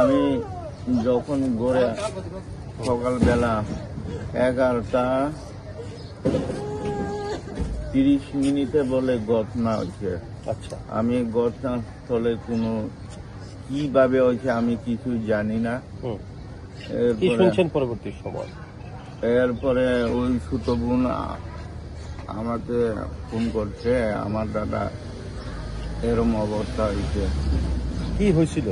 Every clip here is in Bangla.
আমি যখন গড়ে সকালবেলা এগারোটা তিরিশ মিনিটে বলে ঘটনা হয়েছে। আচ্ছা। আমি ঘটনাস্থলে কোনো কীভাবে হয়েছে আমি কিছু জানি না। শুনছেন পরবর্তী সময়? এরপরে ওই ছোট বোন আমাকে ফোন করছে আমার দাদা এরম অবস্থা হয়েছে। কি হয়েছিল?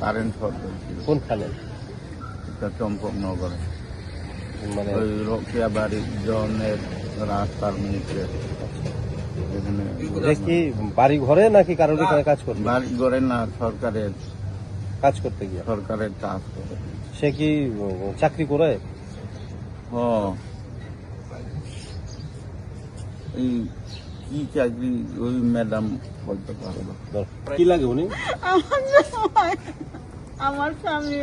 কারেন্ট শর্ট হয়েছিল। কোনখানে এটা চম্পকনগরে মানে ওই রকিয়া বাড়ির জনের রাস্তার এখানে এটা কি বাড়ি ঘরে নাকি কারোর এখানে কাজ করবে বাড়ি করে না সরকারের কাজ করতে গিয়ে। সরকারের কাজ করে। সে কি চাকরি করে? হ। এই কি চাকরি? ওই ম্যাডাম কি লাগে উনি আমার জামাই, আমার স্বামী।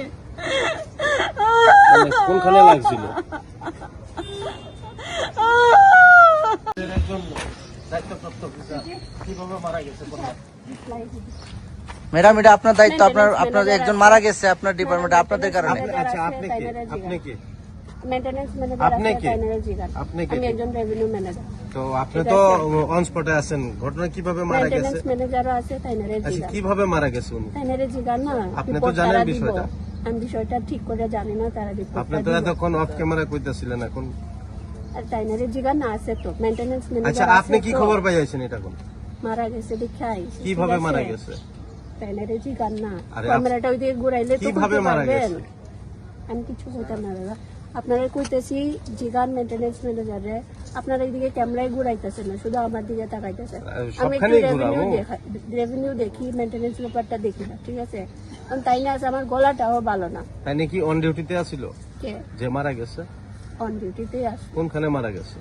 মানে কোনখানে লাগছিল? ম্যাডাম এটা আপনার দায়িত্ব আপনার আপনার একজন মারা গেছে আপনার ডিপার্টমেন্টে আপনাদের কারণে। আচ্ছা আপনি কে? আপনি কে? মেইনটেনেন্স ম্যানেজার আপনি আছে কে? তাইনারে জিগান আপনি কে? আমি একজন রেভিনিউ ম্যানেজার তো আপনি তো অন স্পটে আছেন। ঘটনা কীভাবে মারা গেছে? মেইনটেনেন্স আছে তাইনারে আচ্ছা জিগান কীভাবে মারা গেছে উনি? তাইনারে জিগান না আপনি তো জানেন তারা দিব। বিষয়টা। আমি বিষয়টা ঠিক করে জানি না তারা আপনি তো এতক্ষণ অফ ক্যামেরা কইতাছিলেন এখন। আর তাইনারে জিগান না আছে তো মেইনটেনেন্স আচ্ছা আপনি কি খবর পাইছেন এটা কোন মারা গেছে কীভাবে মারা গেছে? তাইনারে জিগান না। ক্যামেরাটা ওই দিকে ঘুরাইলে তো কীভাবে মারা গেছে? আমি কিছু বলতাম না দাদা। আপনারা কইতেছি জিগান মেইনটেনেন্স ম্যানেজারে আপনারা এইদিকে ক্যামেরায় ঘুরাইতেছেন না শুধু আমার দিকে তাকাইতেছেন আহ, আমি একটু রেভিনিউ রেভিনিউ দেখি মেইনটেনেন্স ব্যাপারটা দেখি না ঠিক আছে? কারণ তাই না আছে আমার গলাটাও ভালো না। তাই নাকি অন ডিউটিতে আছিল কে? যে মারা গেছে? অন ডিউটিতেই আস। কোনখানে মারা গেছে?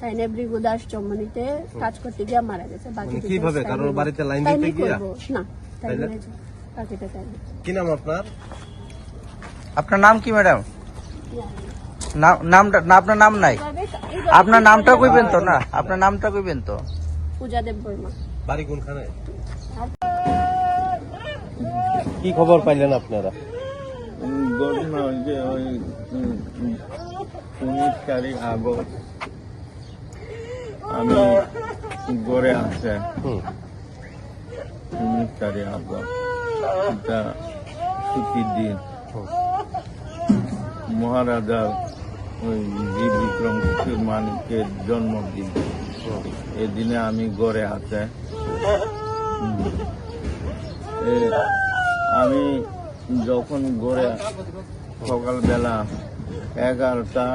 তাই না ব্রিগুদাস চমনিতে কাজ করতে গিয়ে মারা গেছে বাকি মানে কীভাবে? তাই কারোর বাড়িতে লাইন দিতে গিয়া? না তাই তাইলে? বাকিটা তাই কি নাম আপনার? আপনার নাম কি ম্যাডাম? নামটা না আপনার নাম নাই? আপনার নামটা কইবেন তো না? আপনার নামটা কইবেন তো? পূজা দেব বর্মা বাড়ি কোনখানে? কি খবর পাইলেন আপনারা? ঘটনা হয়েছে ওই উম, উম, উনিশ তারিখ আগস্ট। আমি গড়ে আছে। হুম। উনিশ তারিখ আগস্ট। এটা ছুটির দিন। হুম। ওই জি বিক্রম কিশোর মানিকের জন্মদিন। এদিনে আমি গড়ে আছে এ, আমি যখন গড়ে সকালবেলা এগারোটা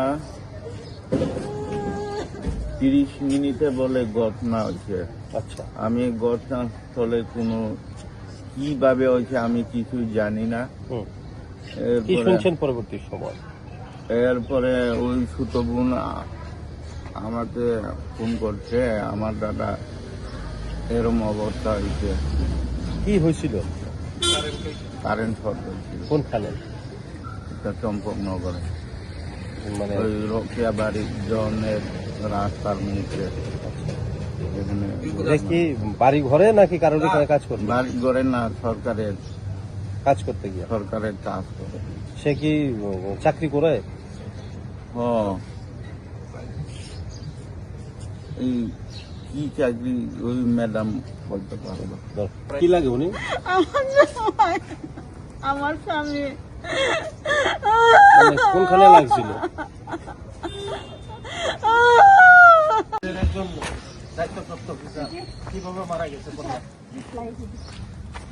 তিরিশ মিনিটে বলে ঘটনা হয়েছে। আচ্ছা। আমি ঘটনাস্থলে কোনো কীভাবে হয়েছে আমি কিছু জানি না। শুনছেন পরবর্তী সময়? এরপরে ওই সুতো বোন আমাকে ফোন করছে আমার দাদা এরম অবস্থা হয়েছে কি হয়েছিল কারেন্ট শর্ট হয়েছিল কোনখানে? চম্পকনগরে মানে ওই রকিয়া বাড়ির জনের রাস্তার এখানে কি বাড়ি ঘরে নাকি কারোর কাজ করবে বাড়ি করে না সরকারের। কাজ করতে গিয়ে? সরকারের কাজ করে। সে কি চাকরি করে? হ এই কি চাকরি ওই ম্যাডাম বলতে পারব কি লাগে উনি আমার জামাই, আমার স্বামী মানে কোনখানে লাগছিল কীভাবে মারা গেছে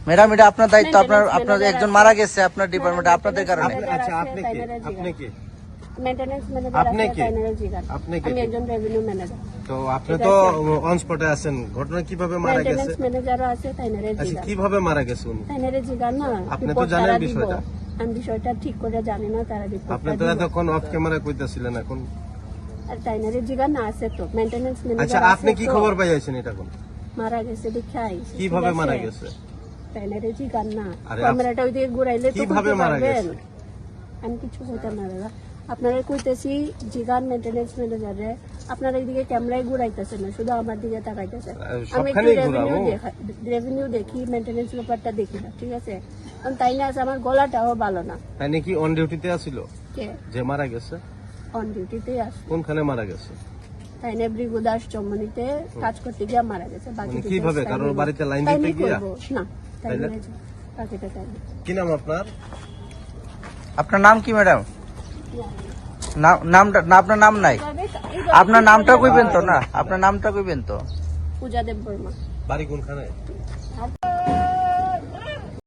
ম্যাডাম এটা আপনার দায়িত্ব আপনার আপনার একজন মারা গেছে আপনার ডিপার্টমেন্টে আপনাদের কারণে আচ্ছা আপনি কে আপনি কে মেইনটেনেন্স ম্যানেজার আপনি কে? তাইনারে আপনি কে? আমি একজন রেভিনিউ ম্যানেজার তো আপনি তো অন স্পটে আছেন। ঘটনা কীভাবে মারা গেছে? মেইনটেনেন্স ম্যানেজারও আছে তাইনারে আচ্ছা কীভাবে মারা গেছে উনি? তাইনারে জিগান না আপনি তো জানেন বিষয়টা। আমি বিষয়টা ঠিক করে জানি না তারা আপনি তো এতক্ষণ অফ ক্যামেরা কইতাছিলেন এখন। আর তাইনারে না আছে তো। মেইনটেনেন্স আচ্ছা আপনি কি খবর পাইছেন এটা কোন মারা গেছে দেখে আইছি, ঠিক কীভাবে মারা গেছে? তাইনারে না। ক্যামেরাটা ওই দিকে ঘুরাইলে তো কীভাবে মারা গেছে? আমি কিছু বলতাম না। দাদা আপনারা কইতেছি জিগান মেইনটেনেন্স ম্যানেজারে আপনারা এইদিকে ক্যামেরায় ঘুরাইতেছেন না শুধু আমার দিকে তাকাইতেছেন। আহ, আমি একটু রেভিনিউ ঘুরাবো। রেভিনিউ দেখি মেনটেনেন্স ব্যাপারটা দেখি না ঠিক আছে? তাই না আছে আমার গলাটাও ভালো না। তাই নাকি অন ডিউটিতে আছিল কে? যে মারা গেছে? অন ডিউটিতেই আছে কোনখানে মারা গেছে? তাই না ব্রিগুদাস কাজ করতে গিয়ে মারা গেছে বাকি মানে কীভাবে? কারোর বাড়িতে লাইন দিতে গিয়া? না তাই তাইলে? বাকিটা তাই কি নাম আপনার? আপনার নাম কি ম্যাডাম? নামটা না আপনার নাম নাই। আপনার নামটা কইবেন তো না? আপনার নামটা কইবেন তো? পূজা দেব বর্মা বাড়ি কোনখানে?